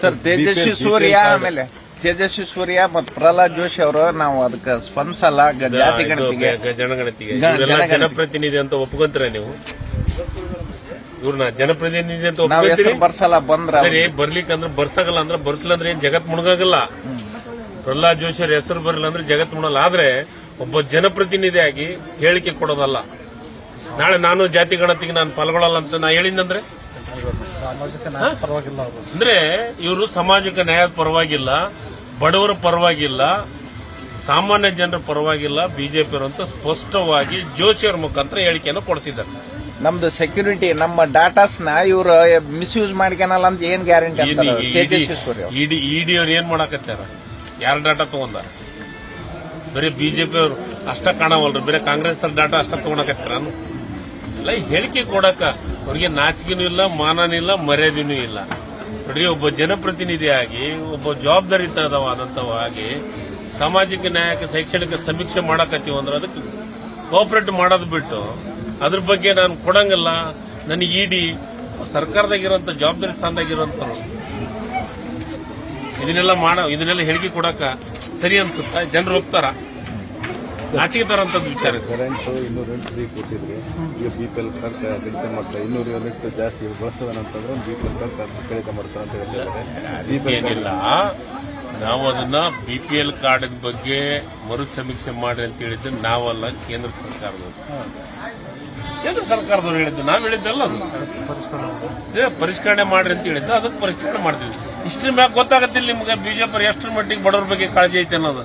Sir Tejasvi Surya ಆಮೇಲೆ. ತೇಜಸ್ವಿ ಸೂರ್ಯ ಮತ್ತು ಪ್ರಹ್ಲಾದ್ ಜೋಶಿ ಅವರು ನಾವು ಅದಕ್ಕೆ ಸ್ಪಂದಿಸಲ್ಲ ಜಾತಿ ಗಣತಿಗೆ. ಜನಗಣತಿಗೆ. ಇವರೆಲ್ಲ. ಜನಪ್ರತಿನಿಧಿ ಅಂತ ಒಪ್ಕೊಂತೀರ ನೀವು? ಇವ್ರನ್ನ ಜನಪ್ರತಿನಿಧಿ ಅಂತ ನಾವ್ ಒಪ್ಕೊಂತೀರಿ? ಹೆಸರು ಬರ್ಸಲ್ಲ ಬಂದ್ರ ಅದೇ ಬರ್ಲಿಕ್ಕೆ ಅಂದ್ರೆ ಬರ್ಸಗಲ್ಲ ಅಂದ್ರೆ ಬರ್ಸಲ್ಲ ಅಂದ್ರೆ ಏನ್ ಜಗತ್ ಮುಣಗಾಗಲ್ಲ? ಪ್ರಹ್ಲಾದ್ ಜೋಶಿ ಅವ್ರ ಹೆಸರು ಬರಲಿಲ್ಲ ಅಂದ್ರೆ ಜಗತ್ ಮುಣಲ್ಲ ಆದ್ರೆ ಒಬ್ಬ ಜನಪ್ರತಿನಿಧಿಯಾಗಿ ಹೇಳಿಕೆ ಕೊಡೋದಲ್ಲ. ನಾಳೆ ನಾನು ಜಾತಿ ಗಣತಿಗೆ ನಾನು ಪಾಲ್ಗೊಳ್ಳಲ್ಲ ಅಂತ ನಾ ಹೇಳಿದ್ದಂದ್ರೆ ಅಂದ್ರೆ ಇವರು ಸಾಮಾಜಿಕ ನ್ಯಾಯದ ಪರವಾಗಿಲ್ಲ ಬಡವರ ಪರವಾಗಿಲ್ಲ ಸಾಮಾನ್ಯ ಜನರ ಪರವಾಗಿಲ್ಲ ಬಿಜೆಪಿ ಅಂತ ಸ್ಪಷ್ಟವಾಗಿ ಜೋಶಿ ಅವ್ರ ಮುಖಾಂತರ ಹೇಳಿಕೆಯನ್ನು ಕೊಡಿಸಿದ್ದಾರೆ. ನಮ್ದು ಸೆಕ್ಯೂರಿಟಿ ನಮ್ಮ ಡಾಟಾಸ್ನ ಇವರು ಮಿಸ್ಯೂಸ್ ಮಾಡ್ಕೊನಲ್ಲ ಅಂತ ಏನ್ ಗ್ಯಾರಂಟಿ ಇಡಿ ಇಡಿಯವ್ರು ಏನ್ ಮಾಡಕತ್ತಾರ? ಯಾರ ಡಾಟಾ ತಗೊಂಡಾರ? ಬರೀ ಬಿಜೆಪಿ ಅವರು ಅಷ್ಟ ಕಾಣವಲ್ರಿ. ಬೇರೆ ಕಾಂಗ್ರೆಸ್ ಡಾಟಾ ಅಷ್ಟ ತಗೊಳಕತ್ತಾರ ಎಲ್ಲ ಹೇಳಿಕೆ ಕೊಡಕ ಅವ್ರಿಗೆ ನಾಚಿಕೆನೂ ಇಲ್ಲ, ಮಾನನೂ ಇಲ್ಲ, ಮರ್ಯಾದೆನೂ ಇಲ್ಲ. ನೋಡ್ರಿ, ಒಬ್ಬ ಜನಪ್ರತಿನಿಧಿಯಾಗಿ, ಒಬ್ಬ ಜವಾಬ್ದಾರಿತವಾದಂತವಾಗಿ ಸಾಮಾಜಿಕ ನ್ಯಾಯಕ್ಕೆ, ಶೈಕ್ಷಣಿಕ ಸಮೀಕ್ಷೆ ಮಾಡಕತ್ತೀವಿ ಅಂದ್ರೆ ಅದಕ್ಕೆ ಕೋಆಪರೇಟ್ ಮಾಡೋದು ಬಿಟ್ಟು ಅದ್ರ ಬಗ್ಗೆ ನಾನು ಕೊಡಂಗಿಲ್ಲ. ನನಗೆ ಇಡಿ ಸರ್ಕಾರದಾಗಿರೋಂಥ ಜವಾಬ್ದಾರಿ ಸ್ಥಾನದಾಗಿರೋಂಥವ್ರು ಇದನ್ನೆಲ್ಲ ಮಾಡ ಇದನ್ನೆಲ್ಲ ಹೇಳಿಕೆ ಕೊಡಕ ಸರಿ ಅನ್ಸುತ್ತಾ? ಜನರು ಒಪ್ತಾರ? ನಾಚಿಕೆ ತರಂತದ್ ವಿಚಾರ. ಕರೆಂಟ್ ಇನ್ನೂರು ಯೂನಿಟ್ ಫ್ರೀ ಕೊಟ್ಟಿದ್ರಿ. ಈಗ ಬಿ ಪಿ ಎಲ್ ಕಾರ್ಡ್ ಕಡಿತ ಮಾಡ್ತಾರೆ ಇನ್ನೂರು ಯೂನಿಟ್ ಜಾಸ್ತಿ ಬಳಸೋದಂತಂದ್ರೆ ಬಿ ಪಿ ಎಲ್ ಕಾರ್ಡ್ ಕಡಿತ ಮಾಡ್ತಾರೆ ಅಂತ ಹೇಳ್ತಾರೆ ನಾವು ಅದನ್ನ ಬಿ ಕಾರ್ಡ್ ಬಗ್ಗೆ ಮರು ಸಮೀಕ್ಷೆ ಮಾಡಿ ಅಂತ ಹೇಳಿದ್ದು ನಾವಲ್ಲ, ಕೇಂದ್ರ ಸರ್ಕಾರದವರು. ಕೇಂದ್ರ ಸರ್ಕಾರದವ್ರು ಹೇಳಿದ್ದು, ನಾವು ಹೇಳಿದ್ದಲ್ಲ ಅದು. ಪರಿಷ್ಕರಣೆ ಮಾಡ್ರಿ ಅಂತ ಹೇಳಿದ್ದು, ಅದಕ್ಕೆ ಪರಿಷ್ಕರಣೆ ಮಾಡ್ತೀವಿ. ಇಷ್ಟ್ರ ಮ್ಯಾಗ ಗೊತ್ತಾಗತ್ತಿಲ್ಲ ನಿಮ್ಗೆ ಬಿಜೆಪಿ ಎಷ್ಟರ ಮಟ್ಟಿಗೆ ಬಡವ್ರ ಬಗ್ಗೆ ಕಾಳಜಿ ಐತೆ ಅನ್ನೋದು.